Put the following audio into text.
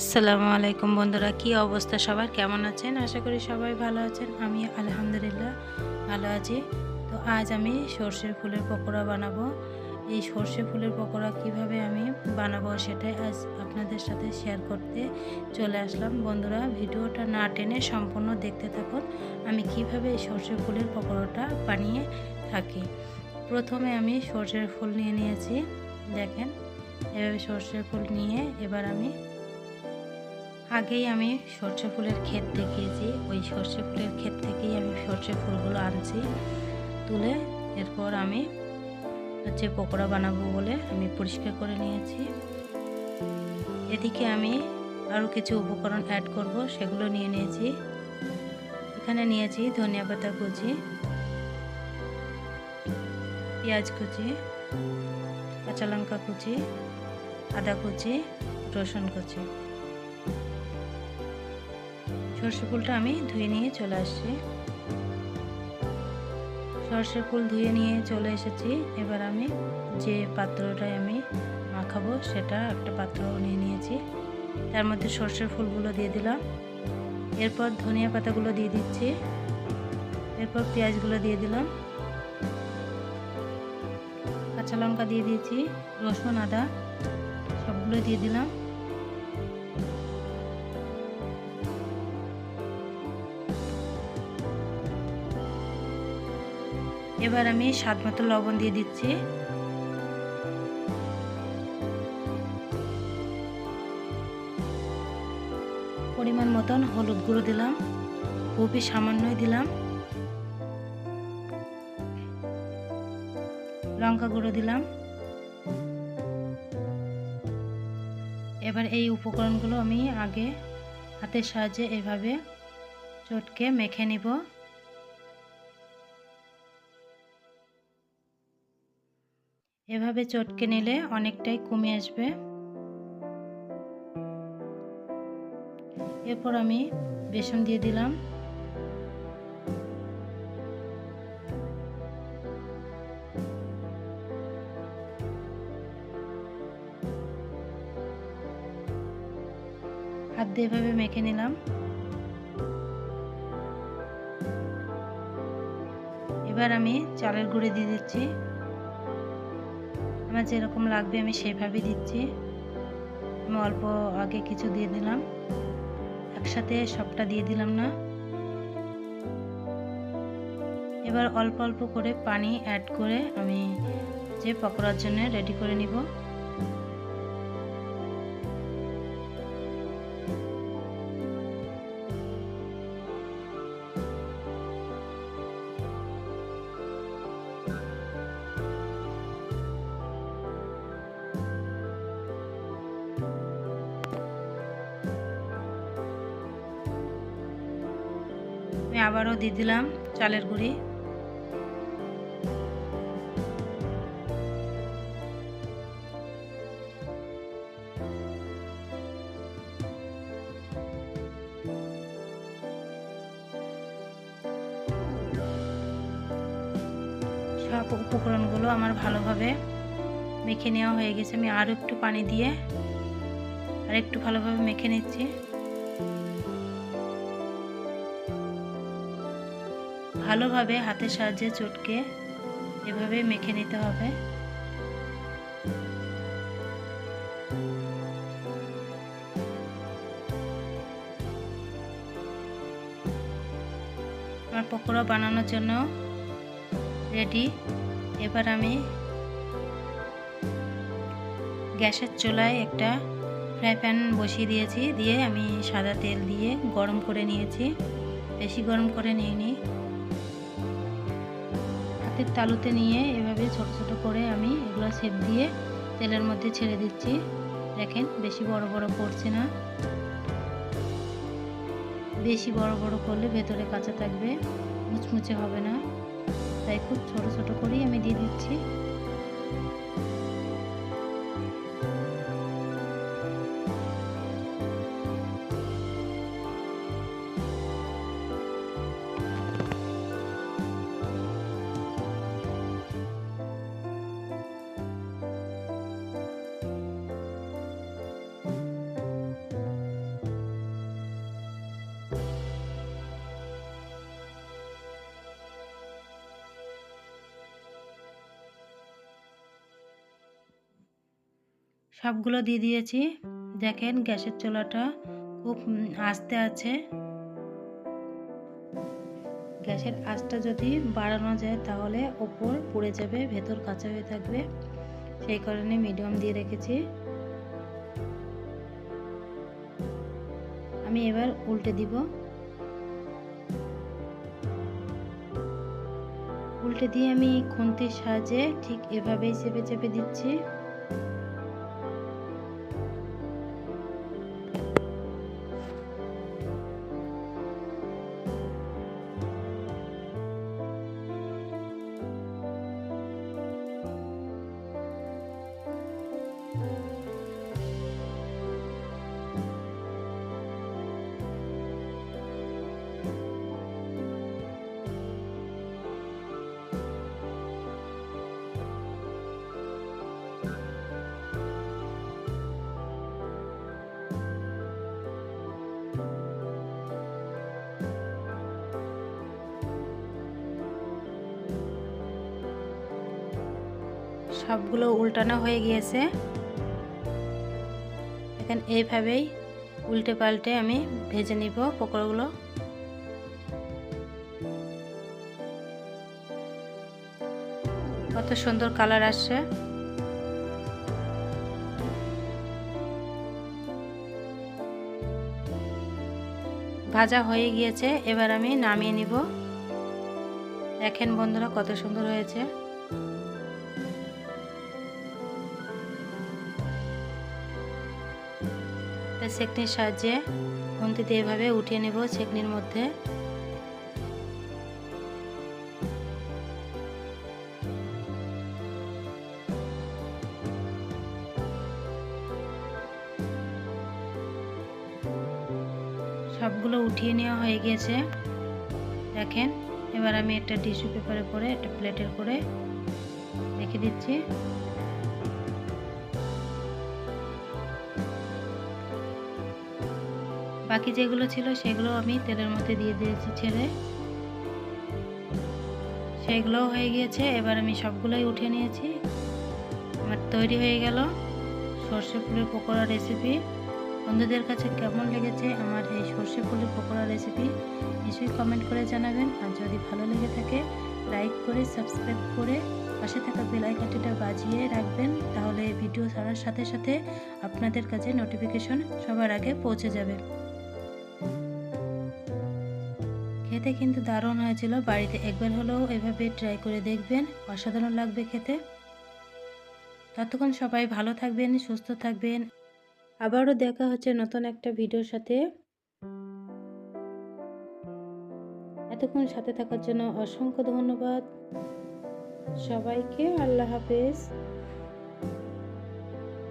আসসালামু আলাইকুম বন্ধুরা, কি অবস্থা সবার? কেমন আছেন? আশা করি সবাই ভালো আছেন। আমি আলহামদুলিল্লাহ ভালো আছি। তো আজ আমি সর্ষের ফুলের পকোড়া বানাবো। এই সর্ষে ফুলের পকোড়া কীভাবে আমি বানাবো সেটাই আজ আপনাদের সাথে শেয়ার করতে চলে আসলাম। বন্ধুরা, ভিডিওটা না টেনে সম্পূর্ণ দেখতে থাকুন। আমি কীভাবে এই সর্ষে ফুলের পকোড়াটা বানিয়ে থাকি। প্রথমে আমি সর্ষের ফুল নিয়ে নিয়েছি। দেখেন, এভাবে সর্ষের ফুল নিয়ে এবার আমি আগেই আমি সর্ষে ফুলের ক্ষেত দেখিয়েছি। ওই সর্ষে ফুলের ক্ষেত থেকেই আমি সর্ষে ফুলগুলো আনছি, তুলে এরপর আমি হচ্ছে পকোড়া বানাবো বলে আমি পরিষ্কার করে নিয়েছি। এদিকে আমি আরও কিছু উপকরণ অ্যাড করব, সেগুলো নিয়ে নিয়েছি। এখানে নিয়েছি ধনিয়া পাতা কুচি, পেঁয়াজ কুচি, কাঁচা লঙ্কা কুচি, আদা কুচি, রসুন কুচি। সর্ষে ফুলটা আমি ধুয়ে নিয়ে চলে আসছি। সর্ষে ফুল ধুয়ে নিয়ে চলে এসেছি। এবার আমি যে পাত্রটায় আমি মাখাবো সেটা একটা পাত্র নিয়ে নিয়েছি। তার মধ্যে সর্ষের ফুলগুলো দিয়ে দিলাম। এরপর ধনিয়া পাতাগুলো দিয়ে দিচ্ছি। এরপর পেঁয়াজগুলো দিয়ে দিলাম। কাঁচা লঙ্কা দিয়ে দিয়েছি, রসুন, আদা, সবগুলো দিয়ে দিলাম। এবার আমি স্বাদ মতো লবণ দিয়ে দিচ্ছি। পরিমাণ মতন হলুদ গুঁড়ো দিলাম, খুবই সামান্যই দিলাম। লঙ্কা গুঁড়ো দিলাম। এবার এই উপকরণগুলো আমি আগে হাতের সাহায্যে এভাবে চটকে মেখে নিব। এভাবে চটকে নিলে অনেকটাই কমে আসবে। এরপর আমি বেসন দিয়ে দিলাম। হাত দিয়ে এভাবে মেখে নিলাম। এবার আমি চালের গুঁড়ি দিয়ে দিচ্ছি। আমার যেরকম লাগবে আমি সেভাবেই দিচ্ছি। আমি অল্প আগে কিছু দিয়ে দিলাম। একসাথে সবটা দিয়ে দিলাম না। এবার অল্প অল্প করে পানি অ্যাড করে আমি যে পকোড়ার জন্য রেডি করে নিব। আমি আবারও দিয়ে দিলাম চালের গুঁড়ি। সব উপকরণগুলো আমার ভালোভাবে মেখে নেওয়া হয়ে গেছে। আমি আরও একটু পানি দিয়ে আর একটু ভালোভাবে মেখে নিচ্ছি। ভালোভাবে হাতের সাহায্যে চটকে এভাবে মেখে নিতে হবে। আমার পকোড়া বানানোর জন্য রেডি। এবার আমি গ্যাসের চুলায় একটা ফ্রাই প্যান বসিয়ে দিয়েছি। দিয়ে আমি সাদা তেল দিয়ে গরম করে নিয়েছি। বেশি গরম করে নিইনি। হাতের তালুতে নিয়ে এভাবে ছোট ছোট করে আমি এগুলো সেপ দিয়ে তেলের মধ্যে ছেড়ে দিচ্ছি। দেখেন, বেশি বড় বড় পড়ছে না। বেশি বড় বড় করলে ভেতরে কাঁচা থাকবে, মুচমুচে হবে না। তাই খুব ছোট ছোট করেই আমি দিয়ে দিচ্ছি। সবগুলো দিয়ে দিয়েছি। দেখেন গ্যাসের চোলাটা খুব আস্তে আছে। গ্যাসের আঁচটা যদি বাড়ানো যায় তাহলে ওপর পুড়ে যাবে, ভেতর কাঁচা হয়ে থাকবে। সেই কারণে মিডিয়াম দিয়ে রেখেছি। আমি এবার উল্টে দিব। উল্টে দিয়ে আমি খুন্তির সাহায্যে ঠিক এভাবেই চেপে চেপে দিচ্ছি। সবগুলো উল্টানো হয়ে গিয়েছে। এখন এইভাবেই উল্টে পাল্টে আমি ভেজে নিব পকোড়াগুলো। কত সুন্দর কালার আসছে। ভাজা হয়ে গিয়েছে, এবার আমি নামিয়ে নিব। দেখেন বন্ধুরা কত সুন্দর হয়েছে। সেকনির সাহায্যে খুন্তিতে এভাবে উঠিয়ে নেব সেকনির মধ্যে। সবগুলো উঠিয়ে নেওয়া হয়ে গিয়েছে দেখেন, এবার আমি একটা টিস্যু পেপারে করে একটা প্লেটের করে রেখে দিচ্ছি। বাকি যেগুলো ছিল সেগুলো আমি তেলের মধ্যে দিয়ে দিয়েছি ছেড়ে। সেগুলোও হয়ে গিয়েছে, এবার আমি সবগুলোই উঠে নিয়েছি। আমার তৈরি হয়ে গেল সর্ষে ফুলের পকোড়া রেসিপি বন্ধুদের কাছে কেমন লেগেছে আমার এই সর্ষে ফুলের পকোড়া রেসিপি নিশ্চয়ই কমেন্ট করে জানাবেন। আর যদি ভালো লেগে থাকে লাইক করে সাবস্ক্রাইব করে পাশে থাকা বেল আইকনটিটা বাজিয়ে রাখবেন। তাহলে ভিডিও ছাড়ার সাথে সাথে আপনাদের কাছে নোটিফিকেশন সবার আগে পৌঁছে যাবে। খেতে কিন্তু দারুণ হয়েছিল। বাড়িতে একবার হলেও এভাবে ট্রাই করে দেখবেন, অসাধারণ লাগবে খেতে। ততক্ষণ সবাই ভালো থাকবেন, সুস্থ থাকবেন। আবারও দেখা হচ্ছে নতুন একটা ভিডিওর সাথে। এতক্ষণ সাথে থাকার জন্য অসংখ্য ধন্যবাদ। সবাইকে আল্লাহ হাফেজ।